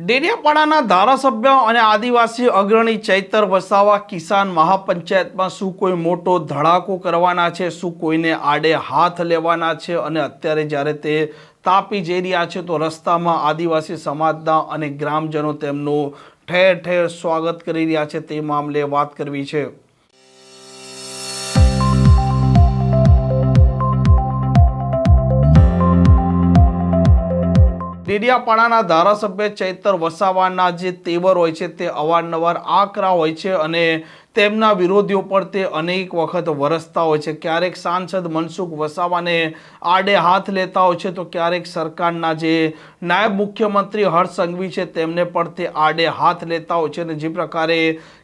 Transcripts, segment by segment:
ડેડિયાપાડાના ધારાસભ્ય અને આદિવાસી અગ્રણી ચૈતર વસાવા કિસાન મહાપંચાયતમાં શું કોઈ મોટો ધડાકો કરવાના છે? શું કોઈને આડે હાથ લેવાના છે? અને અત્યારે જ્યારે તે તાપી જઈ રહ્યા છે, તો રસ્તામાં આદિવાસી સમાજના અને ગ્રામજનો તેમનું ઠેર ઠેર સ્વાગત કરી રહ્યા છે. તે મામલે વાત કરવી છે. ડેડિયાપાડાના ધારાસભ્ય ચૈતર વસાવાના જે તેવર હોય છે તે અવારનવાર આકરા હોય છે અને તેમના વિરોધીઓ પર તે અનેક વખત વરસતા હોય છે. ક્યારેક સાંસદ મનસુખ વસાવાને આડે હાથ લેતા હોય છે, તો ક્યારેક સરકારના જે નાયબ મુખ્યમંત્રી હર્ષ સંઘવી છે, તેમને પણ તે આડે હાથ લેતા હોય છે અને જે પ્રકારે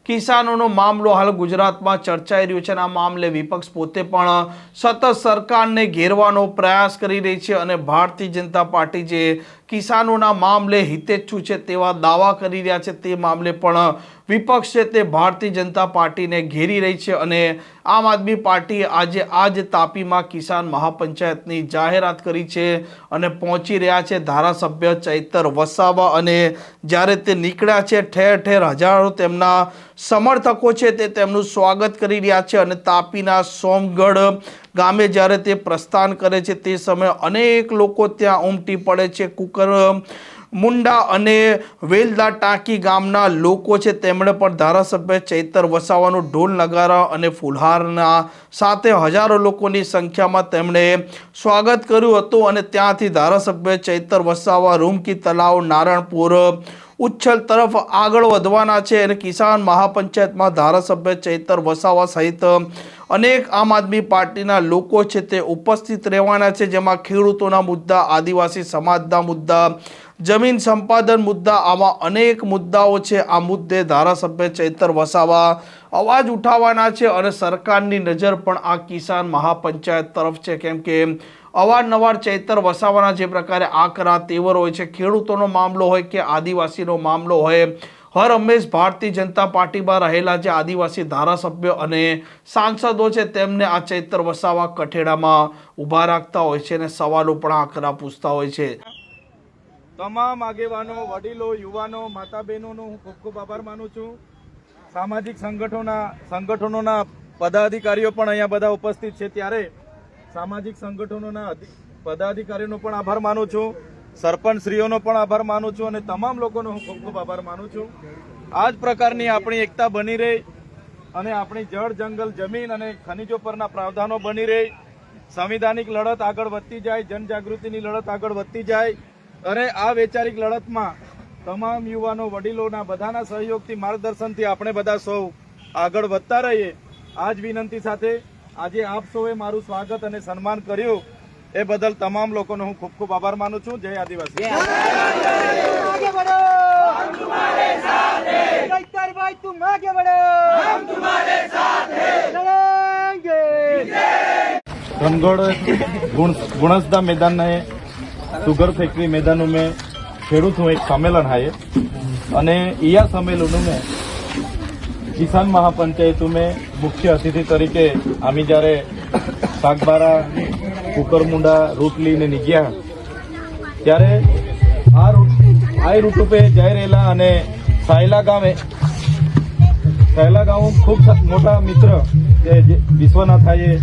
કિસાનોનો મામલો હાલ ગુજરાતમાં ચર્ચાઈ રહ્યો છે અને આ મામલે વિપક્ષ પોતે પણ સતત સરકારને ઘેરવાનો પ્રયાસ કરી રહી છે અને ભારતીય જનતા પાર્ટી જે કિસાનોના મામલે હિતેચ્છુ છે, તેવા દાવા કરી રહ્યા છે. તે મામલે પણ વિપક્ષ છે તે ભારતીય જનતા પાર્ટીને ઘેરી રહી છે અને આમ આદમી પાર્ટી આજે આજ તાપીમાં કિસાન મહાપંચાયતની જાહેરાત કરી છે અને પહોંચી રહ્યા છે ધારાસભ્ય ચૈતર વસાવા અને જ્યારે તે નીકળ્યા છે ઠેર ઠેર હજારો તેમના સમર્થકો છે તે તેમનું સ્વાગત કરી રહ્યા છે અને તાપીના સોમગઢ ગામે જ્યારે તે પ્રસ્થાન કરે છે તે સમયે અનેક લોકો ત્યાં ઉમટી પડે છે. કુકર મુંડા અને વેલદા ટાંકી ગામના લોકો છે, તેમણે પણ ધારાસભ્ય ચૈતર વસાવાનું ઢોલ નગારા અને ફુલહારના સાથે હજારો લોકોની સંખ્યામાં તેમણે સ્વાગત કર્યું હતું અને ત્યાંથી ધારાસભ્ય ચૈતર વસાવા રૂમકી તલાવ નારણપુર ઉચ્છલ તરફ આગળ વધવાના છે અને કિસાન મહાપંચાયતમાં ધારાસભ્ય ચૈતર વસાવા સહિત અનેક આમ આદમી પાર્ટીના લોકો છે તે ઉપસ્થિત રહેવાના છે, જેમાં ખેડૂતોના મુદ્દા, આદિવાસી સમાજના મુદ્દા, જમીન સંપાદન મુદ્દા, આવા અનેક મુદ્દાઓ છે. આ મુદ્દે ધારાસભ્ય ચૈતર વસાવા અવાજ ઉઠાવવાના છે અને સરકારની નજર પણ આ કિસાન મહાપંચાયત તરફ છે. કેમ કે અવારનવાર ચૈતર વસાવાના જે પ્રકારે આકરા, તેવર હોય છે, ખેડૂતોનો મામલો હોય કે આદિવાસીનો મામલો હોય હર હંમેશ ભારતીય જનતા પાર્ટીમાં રહેલા જે આદિવાસી ધારાસભ્યો અને સાંસદો છે, તેમને આ ચૈતર વસાવા કઠેડામાં ઊભા રાખતા હોય છે અને સવાલો પણ આકરા પૂછતા હોય છે. તમામ આગેવાનો, વડીલો, યુવાનો માતા બહેનોનો હું ખૂબ ખૂબ આભાર માનું છું. સામાજિક સંગઠનોના સંગઠનોના પદાધિકારીઓ પણ અહીંયા બધા ઉપસ્થિત છે. ત્યારે સામાજિક સંગઠનોના પદાધિકારીઓનો પણ આભાર માનું છું. સરપંચશ્રીઓનો પણ આભાર માનું છું અને તમામ લોકોનો હું ખૂબ ખૂબ આભાર માનું છું. આ જ પ્રકારની આપણી એકતા બની રહે અને આપણી જળ, જંગલ, જમીન અને ખનિજો પરના પ્રાવધાનો બની રહે. સંવિધાનિક લડત આગળ વધતી જાય, જનજાગૃતિની લડત આગળ વધતી જાય અને આ વૈચારિક લડતમાં તમામ યુવાનો, વડીલોના બધાના સહયોગથી, માર્ગદર્શનથી આપણે બધા સૌ આગળ વધતા રહીએ. આ જ વિનંતી સાથે આજે આપ સૌએ મારું સ્વાગત અને સન્માન કર્યું. એ બદલ તમામ લોકોનો હું ખૂબ ખૂબ આભાર માનું છું. જય આદિવાસી. રણગોળ ગુણસદા મેદાન સુગર ફેક્ટરી મેદાન મેં ખેડૂત હું એક સંમેલન હાય. અને ઈયા સંમેલન મેં કિસાન મહાપંચાયત મેં મુખ્ય અતિથિ તરીકે અમે જ્યારે સાગબારા કુકરમુંડા રૂટ લઈને નીકળ્યા ત્યારે આ રૂટ આ રૂટ ઉપર જઈ રહેલા અને સાયલા ગામે સાયલા ગામ ખૂબ મોટા મિત્ર જે Vishwanath hi,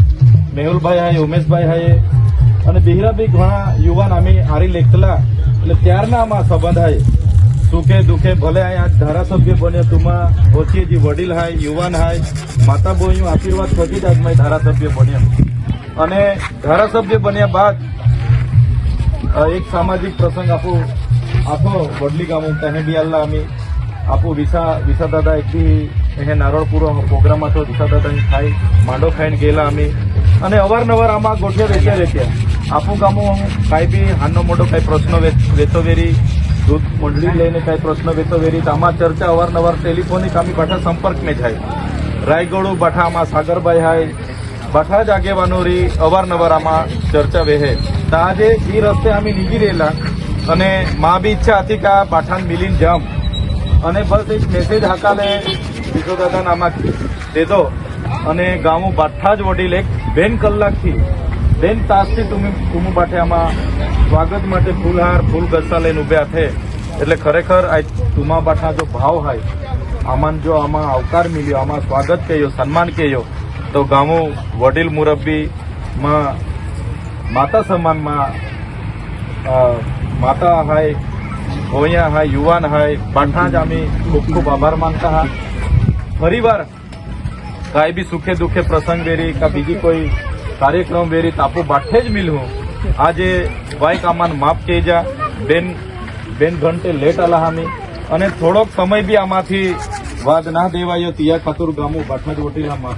Mehulbhai hi Umeshbhai hi અને બિહરાભાઈ ઘણા યુવાન અમે હારી લેખલા. એટલે ત્યારના આમાં સંબંધ હાય. સુખે દુખે ભલે આ ધારાસભ્ય બન્યો તુમાં હોચીજી વડીલ હાય, યુવાન હાય. માતા બોયું આશીર્વાદ પછી જ આજમાં ધારાસભ્ય બન્યો. અને ધારાસભ્ય બન્યા બાદ એક સામાજિક પ્રસંગ આપો આપો વડલી ગામ તને બી અલ્લા અમે આપો વિસા વિસા દાદા બી એ નારળપુર પ્રોગ્રામ હતો વિસા દાદા ખાઈ, માંડો ખાઈને ગયેલા અમે. અને અવારનવાર આમાં ગોઠવે વેચ્યા વેચ્યા. આપું ગામો કાંઈ બી હાનનો મોટો કાંઈ પ્રશ્ન વેતો વેરી, દૂધ મંડળી લઈને કાંઈ પ્રશ્ન વેતો વેરી આમાં ચર્ચા અવારનવાર ટેલિફોનિક આમી પાછા સંપર્કને થાય. રાયગઢ બાઠા આમાં સાગરભાઈ હાય આગેવાનો રી અવારનવાર આમાં ચર્ચા વેહે. તો આજે એ રસ્તે અમે નીકળી રહેલા અને મા બી ઈચ્છા હતી કે આ બાઠાને મિલીને જામ. અને બસ એક મેસેજ બીજો દાદા આમાં દેધો અને ગામો બાઠા જ વડીલ એક બેન કલાકથી. બેન તાસથી તુમ તુમ બાઠે આમાં સ્વાગત માટે ફૂલહાર, ફૂલ ગસ્સા લઈને ઉભ્યા છે. એટલે ખરેખર આ તુમા બાઠા જો ભાવ હોય આમાં જો આમાં આવકાર મળ્યો, આમાં સ્વાગત કર્યો સન્માન કર્યો તો ગામો વડીલ મુરબ્બીમાં માતા સમાનમાં માતા હાય, ભોયા હાય, યુવાન હાય પાઠા જ અમે ખૂબ ખૂબ આભાર માનતા હા. ફરીવાર કાંઈ બી સુખે દુઃખે પ્રસંગ વેરી કા બીજી કોઈ કાર્યક્રમ વેરી તાપો બાઠે જ મિલવું આજે ભાઈ કામાન માફ કહી જા બેન બેન ઘંટે લેટ આલા હામી. અને થોડોક સમય બી આમાંથી વાદ ના દેવાયો, તિયા ખાતુર ગામો બાઠા જ વટીલામાં